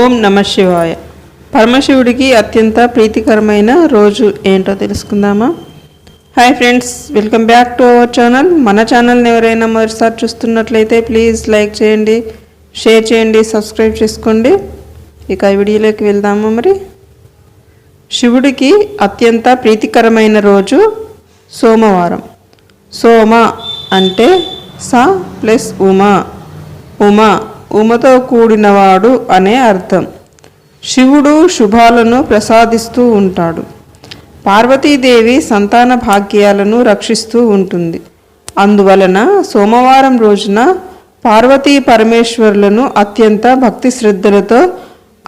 ఓం నమ శివాయ. పరమశివుడికి అత్యంత ప్రీతికరమైన రోజు ఏంటో తెలుసుకుందామా? Hi friends welcome back to our channel మన ఛానల్ని ఎవరైనా మరోసారి చూస్తున్నట్లయితే ప్లీజ్ లైక్ చేయండి షేర్ చేయండి సబ్స్క్రైబ్ చేసుకోండి. ఇక వీడియోలోకి వెళ్దామా మరి? శివుడికి అత్యంత ప్రీతికరమైన రోజు సోమవారం. సోమ అంటే స ప్లస్ ఉమా. ఉమా ఉమతో కూడినవాడు అనే అర్థం. శివుడు శుభాలను ప్రసాదిస్తూ ఉంటాడు. పార్వతీదేవి సంతాన భాగ్యాలను రక్షిస్తూ ఉంటుంది. అందువలన సోమవారం రోజున పార్వతీ పరమేశ్వరులను అత్యంత భక్తి శ్రద్ధలతో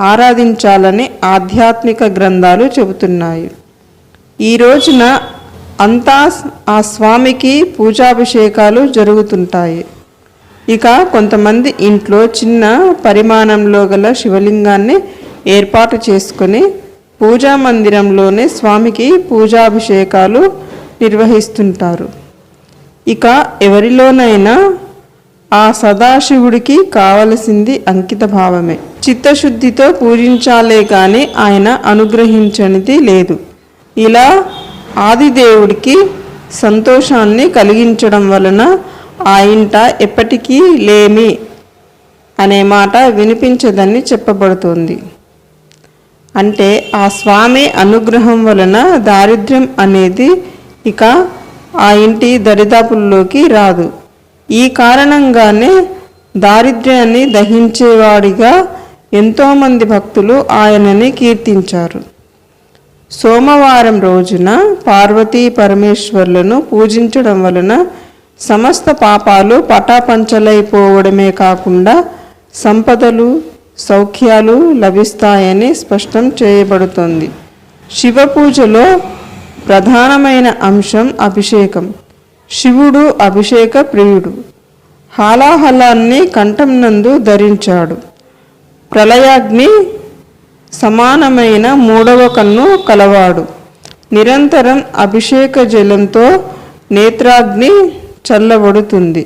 ఆరాధించాలని ఆధ్యాత్మిక గ్రంథాలు చెబుతున్నాయి. ఈ రోజున అంతా ఆ స్వామికి పూజాభిషేకాలు జరుగుతుంటాయి. ఇక కొంతమంది ఇంట్లో చిన్న పరిమాణంలో గల శివలింగాన్ని ఏర్పాటు చేసుకొని పూజా మందిరంలోనే స్వామికి పూజాభిషేకాలు నిర్వహిస్తుంటారు. ఇక ఎవరిలోనైనా ఆ సదాశివుడికి కావలసింది అంకిత భావమే. చిత్తశుద్ధితో పూజించాలే కానీ ఆయన అనుగ్రహించనిది లేదు. ఇలా ఆదిదేవుడికి సంతోషాన్ని కలిగించడం వలన ఆ ఇంట ఎప్పటికీ లేమి అనే మాట వినిపించదని చెప్పబడుతుంది. అంటే ఆ స్వామి అనుగ్రహం వలన దారిద్ర్యం అనేది ఇక ఆ ఇంటి దరిదాపుల్లోకి రాదు. ఈ కారణంగానే దారిద్ర్యాన్ని దహించేవాడిగా ఎంతోమంది భక్తులు ఆయనని కీర్తించారు. సోమవారం రోజున పార్వతీ పరమేశ్వర్లను పూజించడం వలన సమస్త పాపాలు పటాపంచలైపోవడమే కాకుండా సంపదలు సౌఖ్యాలు లభిస్తాయని స్పష్టం చేయబడుతుంది. శివ పూజలో ప్రధానమైన అంశం అభిషేకం. శివుడు అభిషేక ప్రియుడు. హాలాహలాన్ని కంఠం నందు ధరించాడు. ప్రళయాగ్ని సమానమైన మూడవ కన్ను కలవాడు. నిరంతరం అభిషేక జలంతో నేత్రాగ్ని చల్లబడుతుంది.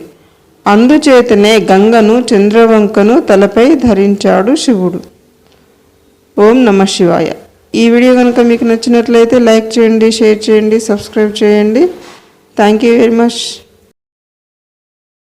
అందుచేతనే గంగను చంద్రవంకను తలపై ధరించాడు శివుడు. ఓం నమ శివాయ. ఈ వీడియో కనుక మీకు నచ్చినట్లయితే లైక్ చేయండి షేర్ చేయండి సబ్స్క్రైబ్ చేయండి. Thank you very much.